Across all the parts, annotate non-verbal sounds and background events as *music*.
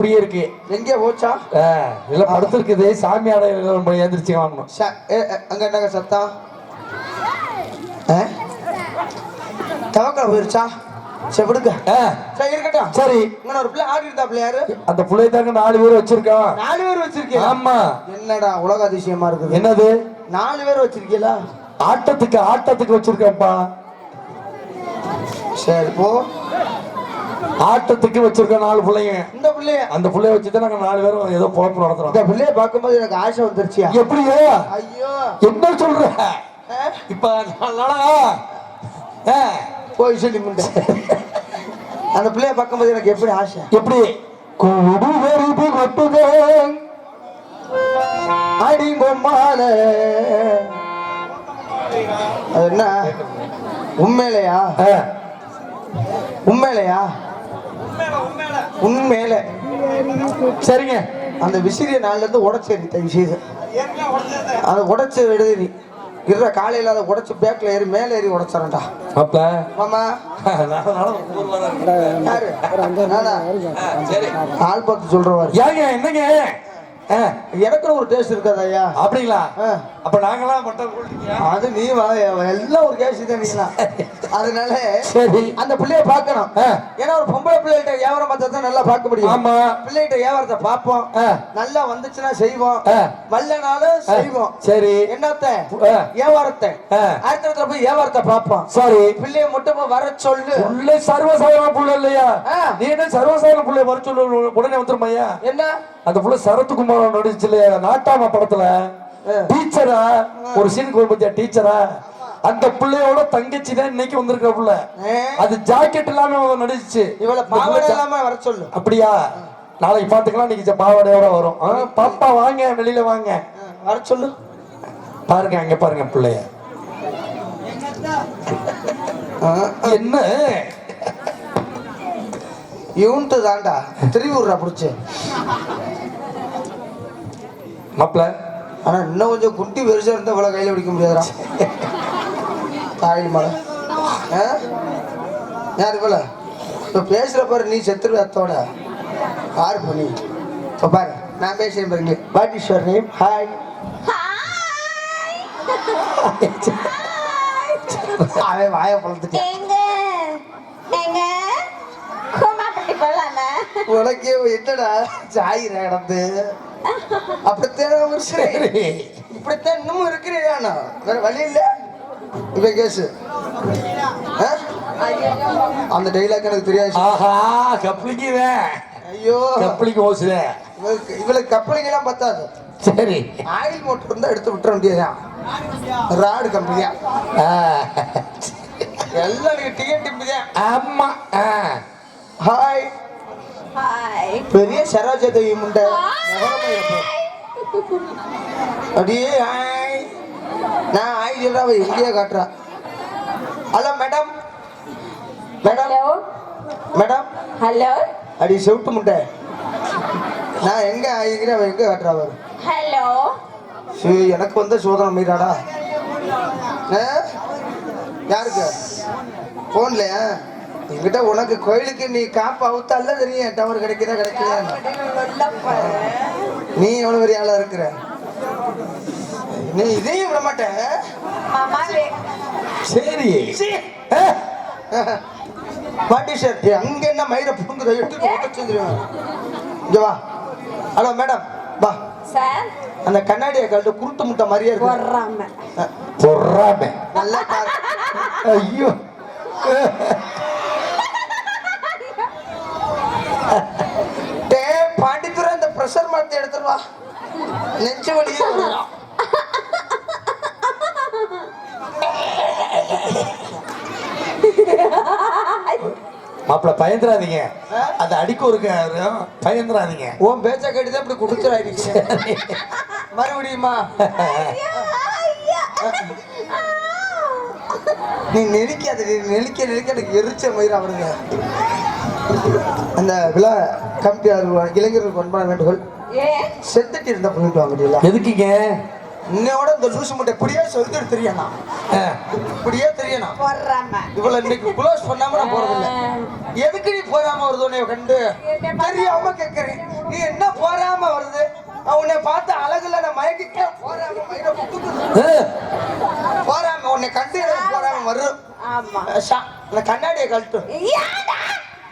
அப்படியே இருக்கு. எங்கே போச்சா? இல்ல படுத்திருக்குது. சாமி ஆடை நம்ம எந்திரிச்சு வாங்கணும். அங்க என்னங்க சத்தம்? தவக்கலை போயிருச்சா? சரி விடுங்க. சரி இருக்கட்டும். சரி. இங்க ஒரு பிள்ளை ஆடி இருந்தாப்ல யாரு? அந்த பிள்ளை தாங்க நாலு பேர் வச்சிருக்கான் நாலு பேர் வச்சிருக்கீங்க ஆமா. என்னடா உலக அதிசயமா இருக்குது. என்னது? நாலு பேர் வச்சிருக்கீங்களா? ஆட்டத்துக்கு ஆட்டத்துக்கு வச்சிருக்கேன்ப்பா சரி போ. ஆட்டத்துக்கு வச்சிருக்கோம் நாலு பிள்ளைங்க. இந்த பிள்ளைய. அந்த பிள்ளைய வச்சுதான் நாங்க நாலு பேரும் ஏதோ பொழப்பு நடத்துறோம். இந்த பிள்ளைய பார்க்கும்போது எனக்கு ஆசை வந்துருச்சியா? எப்படியோ ஐயோ. என்ன சொல்ற? இப்ப நாளா? போய் சொல்லி முண்டை. அந்த பிள்ளைய பார்க்கும்போது எனக்கு எப்படி ஆசை? எப்படி? கூடு வெறுப்பு கொட்டுதே அடி பொம்மால அது என்ன? உண்மையிலையா? உண்மையிலையா? உண்மையில. சரிங்க. அந்த விசிறிய நாள்ல இருந்து உடச்சேரி தயவு செய்து அதை உடைச்சு எழுதி இருற காலையில அதை உடைச்சு பேக்ல ஏறி மேல ஏறி உடைச்சாரண்டா அப்ப? மாமா ஆள் பார்த்து சொல்றவாரு. என்னங்க? எனக்குன்னு ஒரு டேஸ்ட் இருக்காது ஐயா. அப்படிங்களா. அப்ப நாங்களாம் பட்டம் அது நீ வா எல்லாம் ஒரு கேஸ் தான் நீங்களாம் *laughs* அதனால சரி. அந்த பிள்ளைய பார்க்கணும். ஏன்னா ஒரு பொம்பளை பிள்ளைகிட்ட வியாபாரம் பார்த்தா தான் நல்லா பார்க்க முடியும். ஆமா. பிள்ளைகிட்ட வியாபாரத்தை பார்ப்போம். நல்லா வந்துச்சுன்னா செய்வோம். வல்லனாலும் செய்வோம். சரி. என்னத்த. வியாபாரத்தை. ஆ. அடுத்த இடத்துல போய் வியாபாரத்தை பார்ப்போம். சாரி. பிள்ளைய மட்டும் போய் வர சொல்லு. புள்ள சர்வசாதாரண புள்ள இல்லையா. நீ என்ன சர்வசாதாரண புள்ள வர சொல்லு உடனே வந்துருமையா என்ன? அந்த புள்ள சரத்குமார் நடிச்சு இல்லையா நாட்டாம படத்துல. டீச்சரா? ஒரு சீனுக்கு ஒரு பத்தியா டீச்சரா? அந்த பிள்ளையோட தங்கச்சி தான் இன்னைக்கு வந்திருக்கிற புள்ள. அது ஜாக்கெட் இல்லாம நடிச்சு இவளை பாவாடை இல்லாம வர சொல்லு. அப்படியா? நாளைக்கு பாத்துக்கலாம் இன்னைக்கு பாவாடையோட வரும். பாப்பா வாங்க வெளியில வாங்க. வர சொல்லு. பாருங்க அங்க பாருங்க பிள்ளைய. என்ன? இவன்ட்டு தாண்டா திருவிடுறா புடிச்சு. மாப்பிள்ள ஆனா இன்னும் கொஞ்சம் குட்டி பெருசா இருந்தா இவ்வளவு கையில பிடிக்க முடியாதுடா. தாய் மலை ஆ? யார் இவ்வள இப்ப பேசுற பாரு நீ செத்துருவ அத்தோட. யாரு பண்ணி. இப்ப பாரு நான் பேசுறேன் பாருங்க what is your name hi *laughs* அவன் வாயை பழந்துட்டேன் எங்க எங்க கோமாப்பட்டி போலாமா உனக்கே என்னடா சாயிர கிடந்து? அப்படித்தான் ஒரு சரி. இப்படித்தான் இன்னமும் இருக்கிறியா நான் வேற வழி இல்ல? இவன் கேசு? அந்த டைலாக் எனக்கு தெரியாது. ஆஹா கப்ளிக்குவேன் ஐயோ. கப்ளிக்கு ஓசுதேன் இவளுக்கு கப்பலிங்க எல்லாம் பத்தாது. சரி. ஆயில் மோட்டர் இருந்தா எடுத்து விட்டுற வேண்டியதுதான் ராடு கம்பெனியா. எல்லாம் நீங்க டிக்கெட் டிப்புதான் ஆமா ஹாய் பெரிய சரோஜா தேவி முண்டை. அப்படியே நான் ஹாய் சொல்றா அவ எங்கேயோ காட்டுறா. Hello madam madam madam hello அடி செவிட்டு முட்டை நான் எங்க ஆகிக்கிறேன் அவன் எங்க காட்டுறா பாரு. ஹலோ சீ, எனக்கு வந்த சோதனை மீறாடா? யாருக்கு? போன்லையா என்கிட்ட உனக்கு கோயிலுக்கு நீ காப்பு அவுத்தால தெரியும்? டவர் கிடைக்குதா கிடைக்கலையா? நீ எவ்வளவு பெரிய ஆளா இருக்கிற? நீ இதையும் விட மாட்டேன் மாமா சரி. பாட்டி சார் அங்க என்ன மயிரை புங்குத எடுத்து உடச்சிருவேன் இங்க வா. ஹலோ மேடம் வா. சார். அந்த கண்ணாடியை கழட்டு குருட்டு முட்டை மாதிரியே இருக்கு. பொறாம. நல்லா ஐயோ. டே பாண்டித்துறை அந்த ப்ரெஷர் மாத்தி எடுத்துட்டு வா. நெஞ்சு வலியே வருதா? மாப்பிள்ள பயந்துராதீங்க அது அடிக்க ஒரு பயந்துராதீங்க உன் பேச்ச கேட்டுதான் இப்படி குடிச்சிடாயிருக்கீங்க மறுபடியுமா? நீ நெளிக்காத நீ நெளிக்க நெளிக்க எனக்கு எரிச்ச மயிரா வருங்க அந்த விழா கமிட்டி இளைஞர்களுக்கு ஒன்பதாம் வேண்டுகோள். செத்துட்டு இருந்தா பண்ணிட்டு வாங்கடியா எதுக்குங்க? இன்னையோட இந்த லூசு முட்டை இப்படியே சொல்லிட்டு தெரியணும். ஆ. இப்படியே தெரியணும். இவ்வளவு இன்னைக்கு க்ளோஸ் பண்ணாம நான் போறதில்ல. எதுக்கு நீ போறாம வருது உன்னை கண்டு? தெரியாம கேக்குறேன். நீ என்ன போறாம வருது? உன்னை பார்த்து அழகுல நான் மயக்கிட்டே போறாம. போறாம உன்னை கண்டு போறாம வரும். கண்ணாடியை கழட்டும்?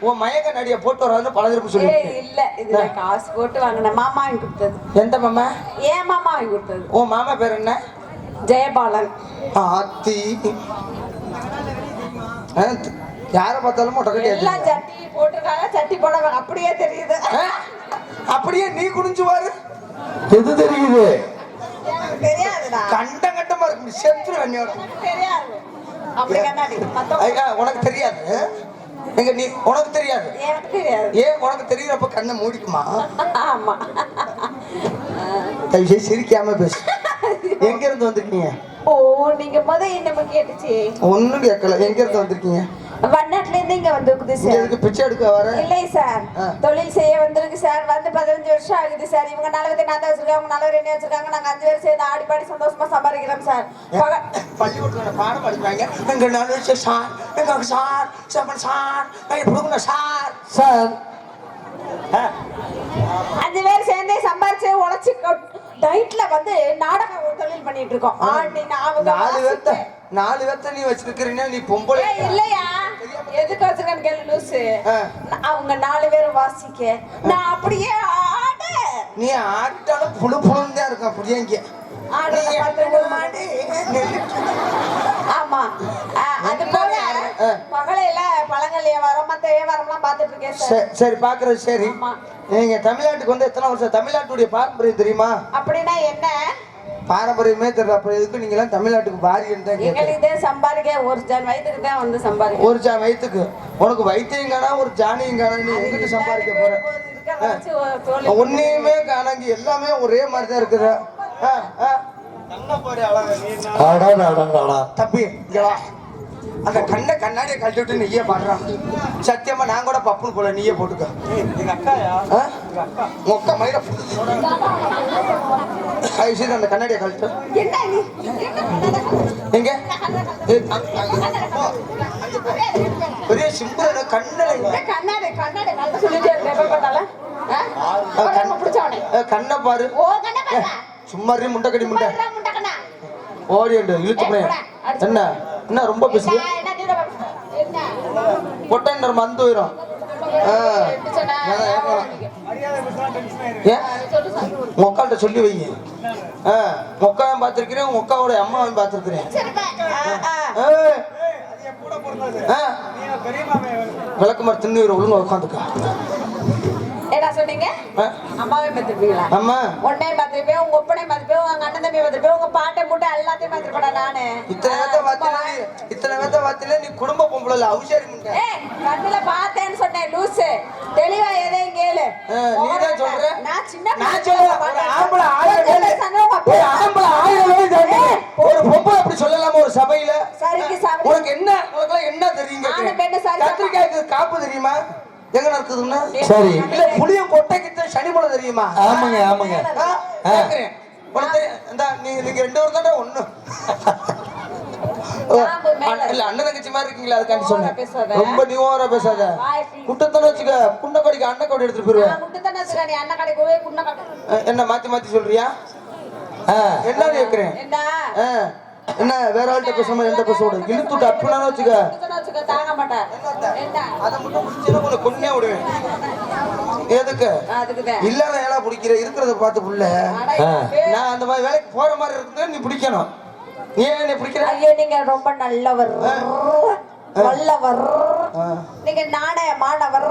உன் மய கண்ணாடியை போட்டு வரான்னு பல திருப்பு சொல்லி இல்ல இதுல காசு போட்டு வாங்கின மாமா வாங்கி கொடுத்தது. எந்த மாமா? ஏன் மாமா வாங்கி கொடுத்தது. உன் மாமா பேர் என்ன? ஜெயபாலன். ஆத்தி. யார பார்த்தாலும் மொட்டை எல்லாம். சட்டி போட்டிருக்காங்க சட்டி போட அப்படியே தெரியுது? அப்படியே நீ குனிஞ்சு பாரு. எது தெரியுது? தெரியாதுடா. கண்ட கண்டமா இருக்கு செத்துரு தெரியாது. அப்படி கண்ணாடி உனக்கு தெரியாது. எங்க நீ உனக்கு தெரியாது. ஏன் உனக்கு தெரியுறப்ப கண்ணை மூடிக்குமா? ஆமா. தயவு செய்து சிரிக்காம பேசு. எங்க இருந்து வந்திருக்கீங்க? ஓ நீங்க முத என்னமோ கேட்டுச்சு. ஒண்ணும் கேட்கல. எங்க இருந்து வந்திருக்கீங்க? வண்ணாட்டுல இருந்து இங்க வந்திருக்குது சார். எதுக்கு பிச்சை எடுக்க வர? இல்லை சார். தொழில் செய்ய வந்திருக்கு சார். வந்து பதினஞ்சு வருஷம் ஆகுது சார். இவங்க நல்லவத்தை நான் தான் வச்சிருக்காங்க அவங்க நல்லவர் என்ன வச்சிருக்காங்க. நாங்க அஞ்சு பேர் சேர்ந்து ஆடி பாடி சந்தோஷமா சம்பாதிக்கிறோம் சார். பள்ளிக்கூடத்துல பாடம் படிப்பாங்க. எங்க நாலு சார். எங்க சார். Seven sir. எங்க கொடுக்கணும் சார். சார். அஞ்சு பேர் சேர்ந்தே சம்பாரிச்சு உழைச்சு டயட்ல வந்து நாடக தொழில் பண்ணிட்டு இருக்கோம். நாலு பேர்த்த. நாலு பேர்த்த நீ வச்சிருக்கிறீன்னா நீ பொம்பளை இல்லையா? எதுக்கு வச்சிருக்கேன்னு கேளு லூசு. அவங்க நாலு பேரும் வாசிக்க. நான் அப்படியே ஆட நீ ஆட்டாலும் புழு புழுன்னு தான் இருக்கும் அப்படியே இங்க. ஆமா. அது போல. பகலையில பழங்கள் வியாபாரம் மத்த வியாபாரம்லாம் பார்த்துட்டு இருக்கேன் சார். பாக்குறது சரி. நீங்க தமிழ்நாட்டுக்கு வந்து எத்தனை வருஷம்? தமிழ்நாட்டுடைய பாரம்பரியம் தெரியுமா? அப்படின்னா என்ன? பாரம்பரியமே தெரியல. அப்புறம் எதுக்கு நீங்க எல்லாம் தமிழ்நாட்டுக்கு பாரியன்னு தான் எங்களுக்கு இதே சம்பாதிக்க ஒரு ஜன் வயதுக்கு தான் வந்து சம்பாதிக்க. ஒரு ஜா வயிற்றுக்கு உனக்கு வைத்தியம் காணா ஒரு ஜானியும் காணா நீ எங்கிட்டு சம்பாதிக்க போற. ஒன்னையுமே காணாங்க எல்லாமே ஒரே மாதிரி தான் இருக்குது. ஆ, ஆ. அடாடாடாடா. தம்பி இங்க வா அந்த கண்ணை கண்ணாடியை கழட்டி விட்டு நீயே பாடுறான் சத்தியமா நான் கூட பப்புன்னு போல நீயே போட்டுக்க. ஆ? உங்க அக்கா? மயில செய்து அந்த கண்ணாடியை கழட்டு. என்ன நீ? எங்க. பெரிய சிம்பிள் கண்ணாடி. நல்லா சொல்லிட்டே கண்ணை பாரு. ஓ கண்ணா கண்ணா சும்மா முண்டக்கடி முண்டை ஓடி இழுத்து போய். என்ன? என்ன ரொம்ப பேசுது? என்ன என்ன நீ தான் என்ன? பொட்டை மந்து போயிடும். ஏன் சொல்லு சொல்லு மொக்கால்கிட்ட சொல்லி வை ஆ மொக்காவும் பார்த்துருக்கிறேன் மொக்காவோட அம்மாவையும் பார்த்துருக்கிறேன். சரி பா. ஆ, ஆ. விளக்கு மாதிரி தின்னு ஒழுங்கா உட்காந்துக்கா என்ன சொன்னீங்க அம்மாவே பார்த்துருப்பீங்களா அம்மா. உன்னையும் பார்த்துருப்பேன் உங்க ஒப்பனையும் பார்த்துருப்பேன் உங்க அண்ணன் தம்பி பார்த்துருப்பேன் உங்க பாட்டை மூட்டை எல்லாத்தையும் பார்த்துருப்பேன் நானு. இத்தனை பேத்த பார்த்தில நீ இத்தனை பேத்த பார்த்தில நீ குடும்ப பொம்பளை இல்ல அவுசாரி முண்டை. ஏய், கண்ணுல பார்த்தேன்னு சொன்னேன் லூசு. தெளிவா எதையும் கேளு. ஆ, நீதான் சொல்ற? நான் சின்ன நான் சொல்றேன், ஒரு ஆம்பளை ஆயிரம் ஒரு ஆம்பளை ஆயிரம் ஒரு பொம்பளை அப்படி சொல்லலாமா ஒரு சபையில. உனக்கு என்ன உனக்கு என்ன சரி கத்திரிக்காய்க்கு காப்பு தெரியுமா? எங்க நடக்குதுன்னா சரி இல்ல புளிய சனி போல தெரியுமா ஆமாங்க ஆமாங்க. இந்தா, நீங்க நீங்க ரெண்டு பேரும் தானே ஒண்ணு மேல. இல்ல அண்ணன் தங்கச்சி மாதிரி இருக்கீங்களா அதுக்காண்டி சொன்னேன் பேசாத. ரொம்ப நீ ஓவரா பேசாத. குட்டத்தனை வச்சுக்க குண்டக்கடிக்கு அண்ணன் கொடி எடுத்துட்டு போயிருவேன் நான் முட்டுத்தானே வச்சுக்க, நீ அண்ணன் கடைக்கு போய் குன்ன கடை. அஹ், என்ன மாத்தி மாத்தி சொல்றியா. என்ன கேக்குறேன் என்ன? வேற ஆள்கிட்ட பேசாம என்கிட்ட பேச விடு. இழுத்துட்டு அப்பினாலும் வச்சுக்க. தாங்க மாட்டேன். அதை மட்டும் பிடிச்சா உன்னை கொன்னே விடுவேன் எதுக்கு. இல்லாத ஏழா பிடிக்கிற இருக்கிறத பார்த்து புள்ள. நான் அந்த மாதிரி வேலைக்கு போற மாதிரி இருக்குது நீ பிடிக்கணும். ஏன் என்னை பிடிக்கிற? ஐயோ நீங்க ரொம்ப நல்லவர். வல்லவர். ஆ. நீங்க நாணயமானவர்.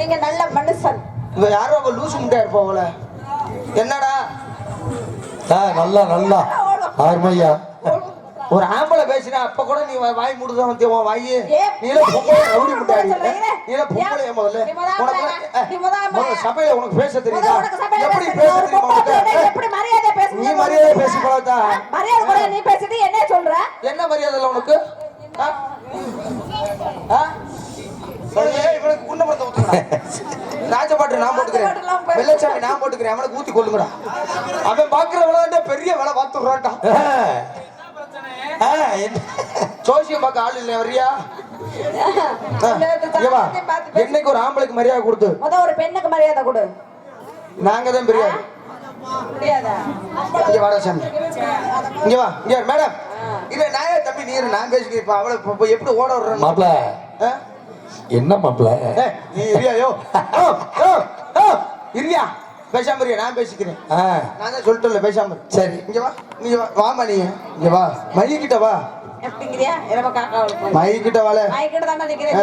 நீங்க நல்ல மனுஷன். இவ யாரோ லூசு முட்டையா இருப்பாவல என்னடா? நல்லா நல்லா. ஆர்மையா ஒரு ஆம்பளை பேசினா அப்ப கூட நீ வாய் மூடுதான் வந்து உன் வாயி? நீல பொம்பளை ரவுடி முட்டாடி? நீல பொம்பளை? முதல்ல. உனக்கு சபையில உனக்கு பேச தெரியுதா? எப்படி பேச தெரியும். நீ மரியாதை பேசி பழகத்தா மரியாதை கூட நீ பேசிட்டு என்ன சொல்ற? என்ன மரியாதை உனக்கு? ஆ? இவனுக்கு குண்ட படத்தை ஊத்துங்கடா. ராஜபாட்டு நான் போட்டுக்கிறேன். வெள்ளச்சாமி நான் போட்டுக்கிறேன். அவனுக்கு ஊத்தி கொள்ளுங்கடா அவன் பாக்குற விளையாண்ட பெரிய வேலை பார்த்துடுறான்டா ஜோசியம் பார்க்க ஆள் இல்லை வரியா. என்னைக்கு ஒரு ஆம்பளைக்கு மரியாதை கொடுத்து? முத ஒரு பெண்ணுக்கு மரியாதை கொடு. நாங்க தான் பெரிய இங்க வாடா சாமி. இங்க வா. இங்க மேடம். இல்ல நாயே தம்பி நீ இரு, நான் பேசிக்கிறேன். அவளை எப்படி ஓட விடுறேன்? மாப்பிள என்ன மாப்பிள? நீ இரியா யோ. ஓ, ஓ, ஓ, இரியா பேசாம இரியா நான் பேசிக்கிறேன். நான் தான் சொல்லிட்டேன்ல பேசாம. சரி. இங்க வா நீ வா வாமா நீ இங்க வா. மைய கிட்ட வா. மைய கிட்ட வாழ. மயக்கிட்ட தானே நிக்கிறேன்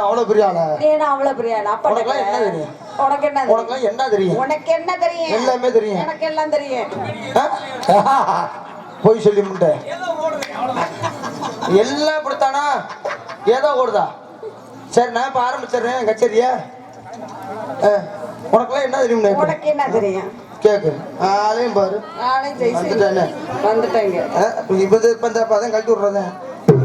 அவ்வளவு பெரிய ஆளா? அவ்வளவு பெரிய ஆளு? அப்ப உனக்கெல்லாம் என்ன தெரியும்? உனக்கு என்ன தெரியும்? உனக்கு என்ன தெரியும்? உனக்கு என்ன தெரியும்? எல்லாமே தெரியும். எனக்கு எல்லாம் தெரியும்? *laughs* போய் சொல்லி முட்டை. எல்லாம் இப்படித்தானா ஏதோ ஓடுதா சரி நான் இப்ப ஆரம்பிச்சிடுறேன் கச்சேரியா. ஆ, உனக்கெல்லாம் என்ன தெரியும்? உனக்கு என்ன தெரியும்? கேக்கு. ஆளையும் பாரு. வந்துட்டானே. வந்துட்டேங்க. ஆ, இப்ப இப்ப இந்த பதம் கழட்டி விடுறதே.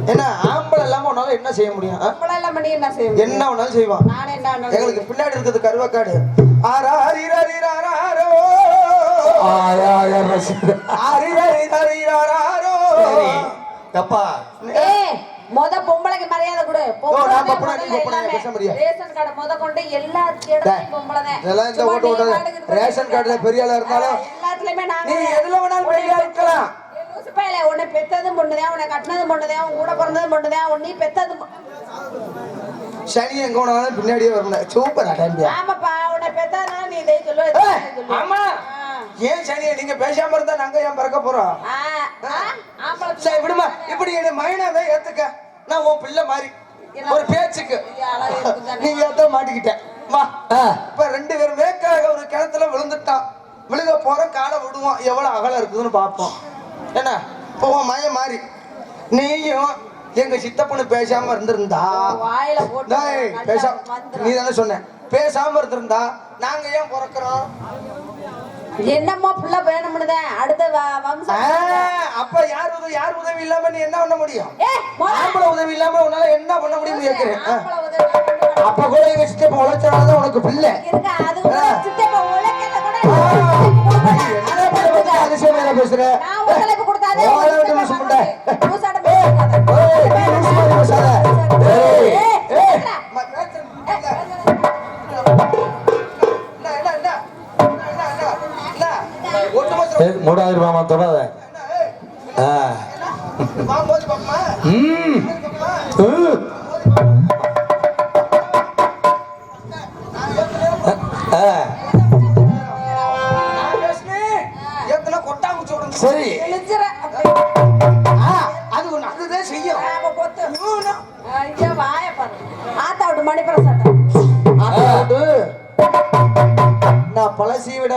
என்ன ஆம்பளை இல்லாம உன்னால என்ன செய்ய முடியும்? ஆ? நம்மள எல்லாம் பண்ணி என்ன செய்ய? என்ன வேணாலும் செய்வான். நான் என்ன எங்களுக்கு பின்னாடி இருக்குது கருவாக்காடு. ஆராரிரரிரராரோ. ஆயா ரசிகர் ஆரிரரிரரிரராரோ. சரி. அப்பா ஏய், மொத பொம்பளைக்கு மரியாதை கொடு. ரேஷன் கார்டு முத கொண்டு எல்லா ரேஷன் கார்டுல பெரிய ஆளா இருந்தாலும் எல்லாத்துலயுமே நாங்க நீ எதுல வேணாலும் பெரிய இருக்கலாம். உன்னை பெத்ததும் பொண்ணுதான், உன்னை கட்டினதும் பொண்ணுதான், உன் கூட பிறந்ததும் பொண்ணுதான், உன் நீ பெத்ததும் சனி எங்க வேணாலும் பின்னாடியே வரணும் சூப்பர் அடம்பியா ஆமாப்பா, உன்னை பெத்ததுனால நீ இதை சொல்லு. ஆமா. ஏன் சனியை நீங்க பேசாம இருந்தா நாங்க ஏன் பிறக்க போறோம்? சரி விடுமா. இப்படி என்ன மைனாவே ஏத்துக்க. நான் உன் பிள்ளை மாதிரி. ஒரு பேச்சுக்கு. நீ ஏத்த மாட்டிக்கிட்ட. வா. இப்ப ரெண்டு பேரும் வேக்காக ஒரு கிணத்துல விழுந்துட்டான். விழுக போற காலை விடுவான் எவ்வளவு அகலம் இருக்குதுன்னு பார்ப்போம். என்ன? இப்போ உன் மயம் மாறி. நீயும் எங்க சித்தப்பனு பேசாம இருந்திருந்தா வாயில போட்டு டேய், நல்லா பேசாம. நீ தானே சொன்ன. பேசாம இருந்திருந்தா நாங்க ஏன் பிறக்கிறோம்? என்னமோ புள்ள வேணும்னுதான் அடுத்த வ- ஆ, வம்சம் அப்ப யார் உதவி யார் உதவி இல்லாம நீ என்ன பண்ண முடியும்? ஆம்பளை உதவி இல்லாம உன்னால என்ன பண்ண முடியும்னு கேக்குறேன். அப்ப கூட எங்க சித்தப்ப உழைச்சாதான் உனக்கு பிள்ளை. அது சித்தப்பா உழைக்கிறத கூட அதிசயம் வேலை பேசுற? நான் மூடாயிரம் மாமா தொடாத ஆ. ம்.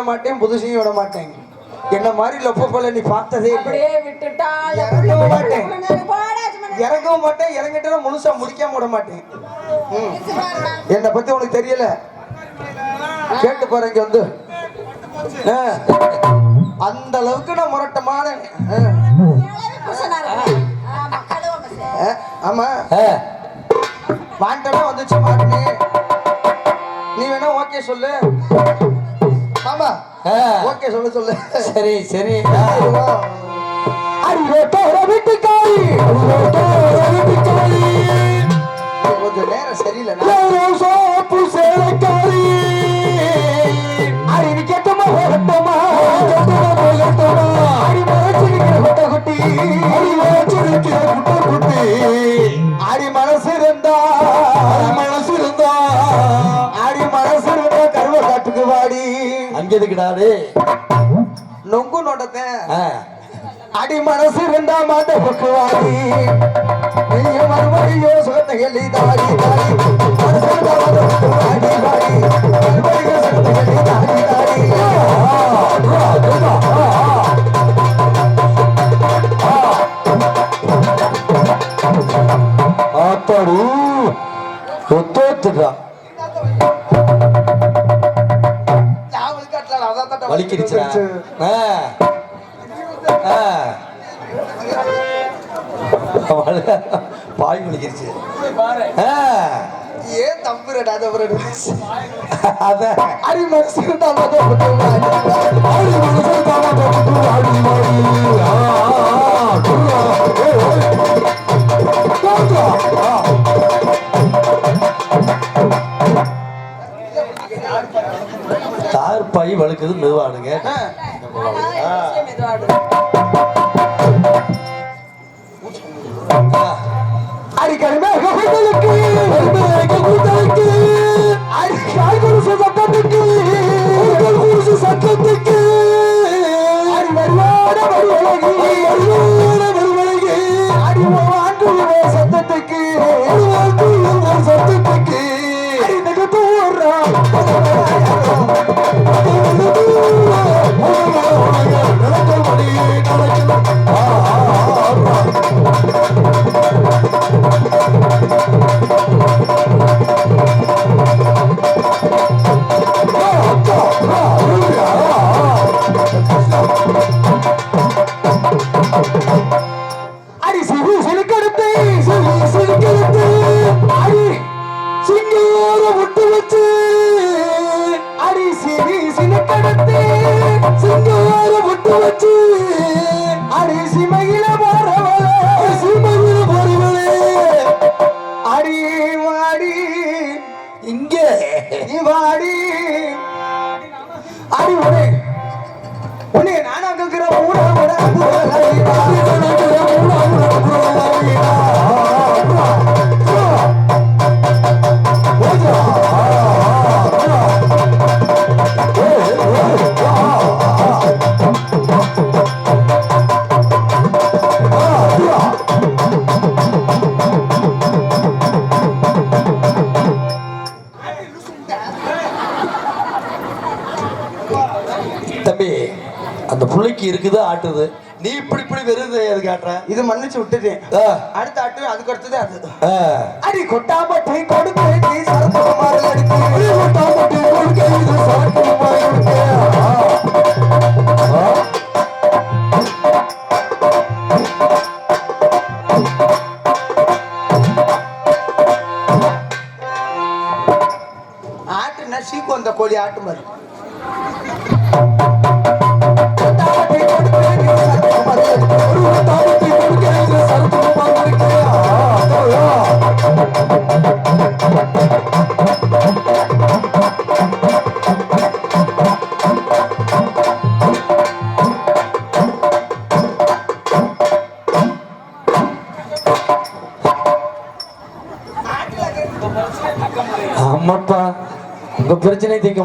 மாட்டேன் புதுசையும் விட மாட்டேன் என்ன மாதிரி லொப்ப போல நீ பார்த்ததே இறங்கவும் மாட்டேன். இறங்கவும் மாட்டேன் இறங்கிட்டு முழுசா முடிக்காம விட மாட்டேன். என்னை பத்தி உனக்கு தெரியல. கேட்டு இங்க வந்து. அந்த அளவுக்கு நான் முரட்டமான. ஆமா, மாட்டனா வந்துச்சு மாட்டினே. நீ வேணா ஓகே சொல்லு. ஆமா ஆ. ஓகே சொல்லு சொல்லு சரி சரி. வா. அடியோட்டோட வீட்டுக்காரி இது கொஞ்சம் நேரம் சரியில்லை நான் எதுக்குடாது நொங்கு நோட்டத்தேன் ஆ. அடி மனசு இருந்தா மாட்ட பொக்கு வாடி நீங்க மறுபடியோ சொந்த எல்லி தாடி மனசு வாடி வாடி மறுபடியோ சொந்த எல்லி வலிக்கிடுச்சுடா ஆ. ஆ. வலி- பாய் வலிக்கிருச்சு ஆ, ஏன் தம்புறடா தம்புறடு? அதான். அடி மனசு தான் ஆடி மனசு தானா மாடி. தார் பாய் வழுக்குது மெதுவாடுங்க? அடி கருமேக கூட்டலுக்கு கருமேக கூட்டலுக்கு, அடி காய்குருசு சட்டத்துக்கு சட்டத்துக்கு அடி வருவான வருவழகி, உன்னை ஆட்டுது நீ இப்படி இப்படி வெறுது எது காட்டுற இது மன்னிச்சு விட்டுட்டேன் அடுத்த ஆட்டு அதுக்கு அடுத்தது அது. அடி நீ சரத்து மாறல் அடித்து நீ கொடுக்க, இது சரக்கு மாறி கொடுக்க. ஆ. ஆ. ஆட்டுனா சீக்கு வந்த கோழி ஆட்டு மாதிரி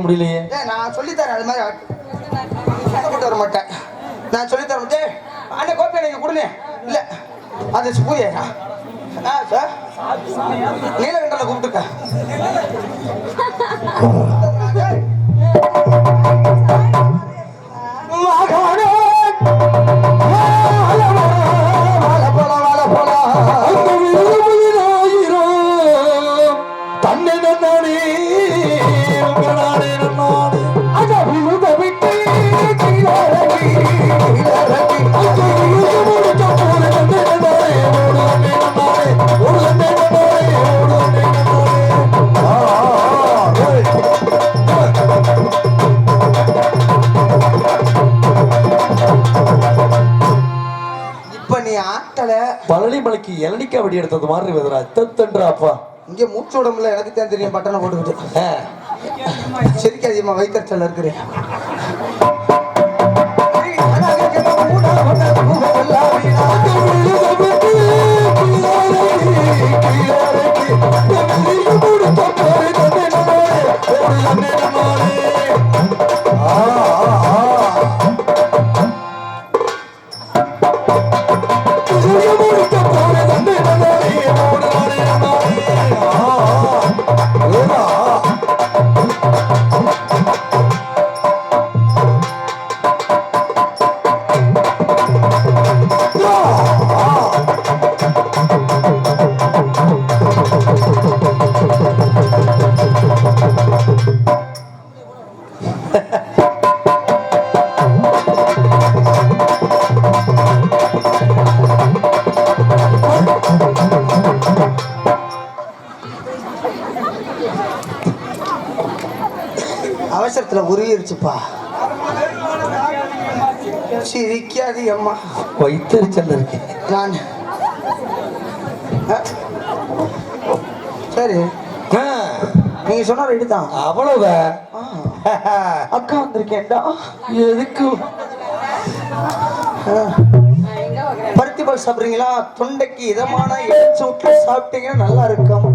முடியலையே. நான் சொல்லித்தரேன் அது மாதிரி ஆட்டு. சண்டை போட்டு வர மாட்டேன். நான் சொல்லித்தர மாட்டேன் அண்ணே கோப்பை நீங்க கொடுங்க இல்ல அது பூயா ஆ சார் நீலகண்டல கூப்பிட்டுக்க வெடி எடுத்தது மாதிரி வருதுடா தத்தன்றா அப்பா. இங்க மூச்சு உடம்புல எனக்கு தான் தெரியும் பட்டனை போட்டுக்கிட்டு. சரிக்கு அதிகமா வைத்தறிச்சல் இருக்கிறேன். வைத்தறிச்சல் இருக்கு நான்? சரி. நீங்க சொன்ன ரைட்டு தான் அவ்வளவுதான். ஆ, அக்கா வந்திருக்கேன்டா. எதுக்கு. பருத்தி பால் சாப்பிடுறீங்களா? தொண்டைக்கு இதமான இளச்சூட்டு சாப்பிட்டீங்கன்னா நல்லா இருக்கும்.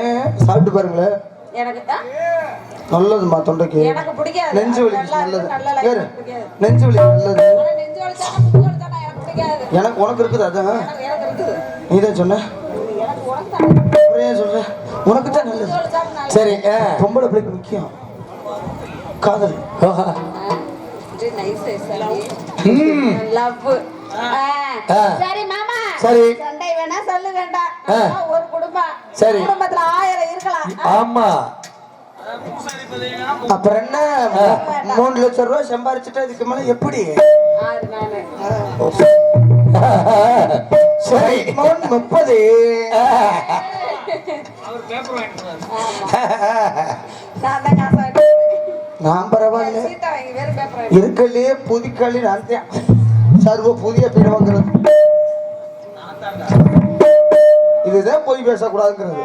ஏன்? சாப்பிட்டு பாருங்களேன். எனக்கு நல்லதுமா தொண்டைக்கு. நெஞ்சு நல்லா நல்லது. நெஞ்சு வலி நல்லது. எனக்கு உனக்கு இருக்குது அதான் நீ தான் சொன்ன சொல்ற. உனக்கு தான் நல்லது. சரி. பொம்பளை பிள்ளைக்கு முக்கியம். காதல். சரி மாமா. சரி. சண்டை வேணா சொல்லு வேண்டாம். ஒரு குடும்பம். சரி. குடும்பத்துல ஆயிரம் இருக்கலாம். ஆமா. அப்புறம் என்ன? மூணு லட்சம் ரூபாய் சம்பாரிச்சுட்டு இதுக்கு மேல எப்படி? சரி. மூணு முப்பது. நான் பரவாயில்ல. இருக்கலையே புதுக்களி நான் தான். சர்வ புதிய பேர் வாங்குறது. இதுதான் போய் பேசக்கூடாதுங்கிறது.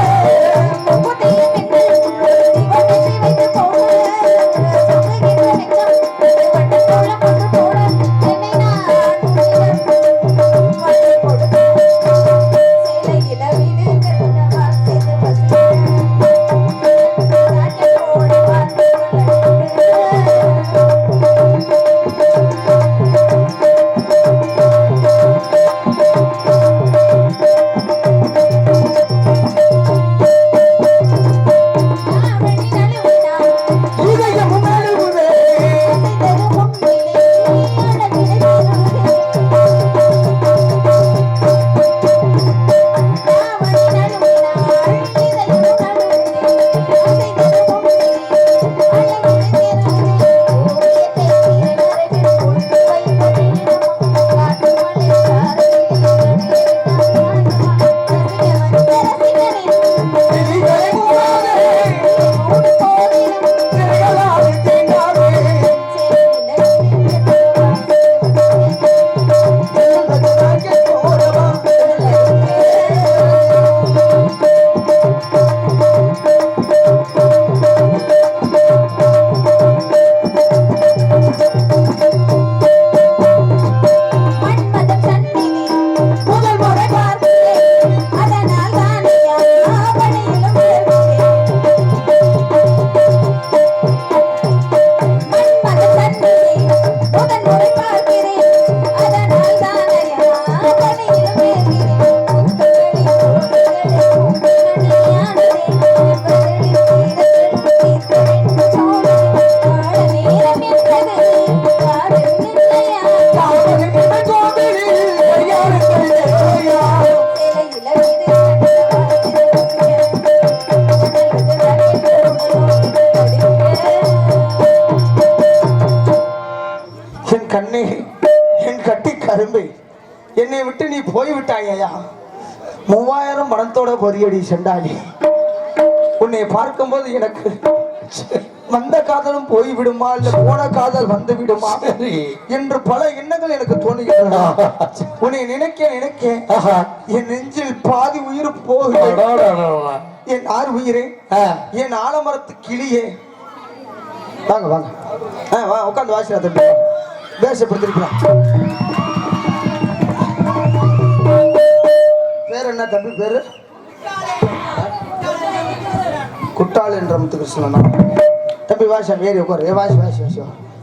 என் கண்ணே என் கட்டி கரும்பை. என்னை விட்டு நீ போய் விட்டாயா மூவாயிரம் மனத்தோட பொரியடி செண்டாளி உன்னை பார்க்கும்போது எனக்கு வந்த காதலும் போய் விடுமா இல்ல போன காதல் வந்து விடுமா என்று பல எண்ணங்கள் எனக்கு தோணுகின்றன உன்னை நினைக்க நினைக்க. என் நெஞ்சில் பாதி உயிர் அடடடடா. என் ஆறு உயிரே. என் ஆலமரத்து கிளியே. வாங்க வாங்க. உட்காந்து வாசி தம்பி. பேசப்படுத்திருக்கலாம் பேர் என்ன தம்பி பேரு? குட்டாள் என்ற முத்துகிருஷ்ணனா தம்பி வாசி ஏறி உட்காரு. ஏ வாசி வாசி வாசி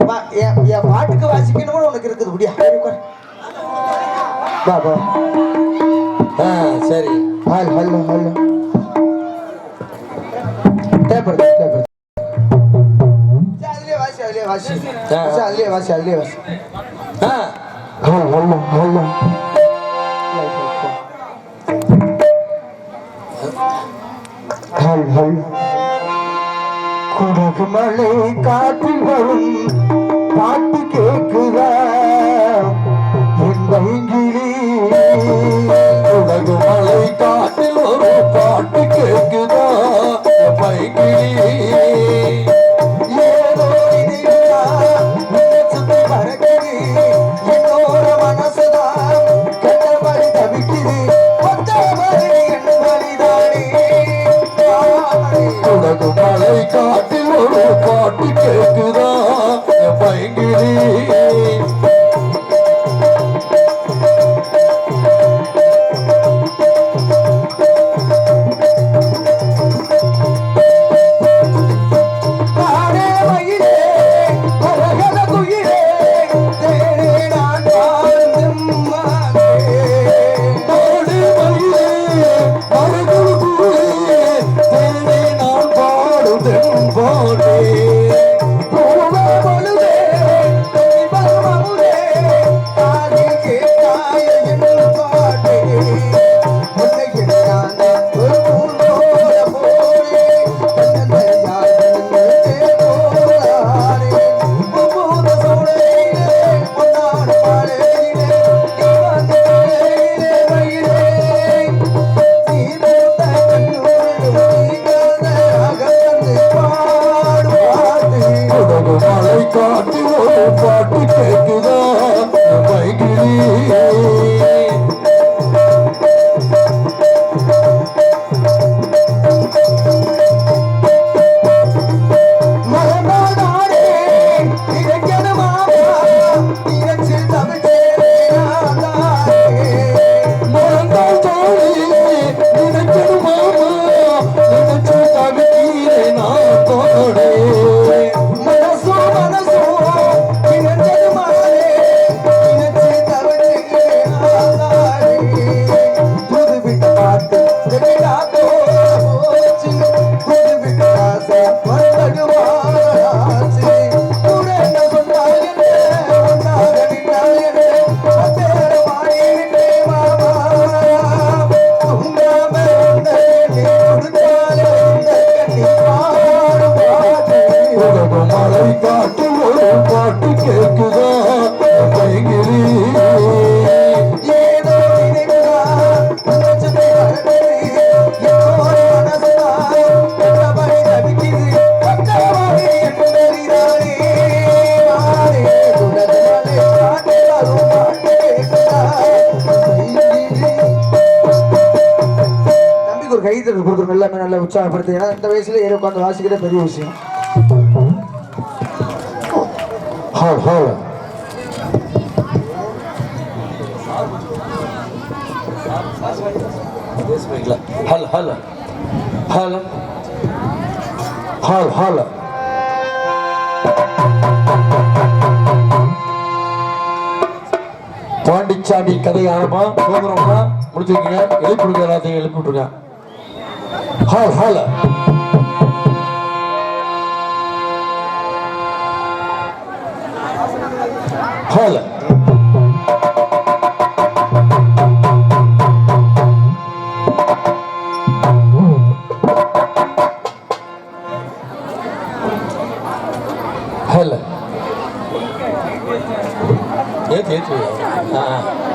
வா. என் பாட்டுக்கு வாசிக்கணும்னு உனக்கு இருக்குது. முடியா உட்காரு. வா வா. ஆ, சரி. ஹல் ஹலோ ஹலோ டேப்பர் டேப்பர் அதுலயே வாசி. அதுலயே வாசி அதுலயே வாசி. ஆ. ஆமா ஆமா குடகு மலை காற்றில் வரும். பாட்டு கேட்குதா? குடகு மலை காற்றில் வரும். பாட்டு காட்டி ஒரு பாட்டு கேட்குதா? வைகிரி உற்சாகப்படுத்துங்க இந்த வயசுல ஏறி உட்காந்து வாசிக்கிற பெரிய விஷயம். ஹோல் ஹோல் ஹல் ஹல். ஹல். ஹல் ஹல். பாண்டிச்சாமி கதை ஆரம்பமா. கோபுரமா முடிச்சிருக்கீங்க. எழுப்பி விடுங்க எல்லாத்தையும் எழுப்பி விட்டுருங்க. 好了好了。好了。好了。也挺自由的啊。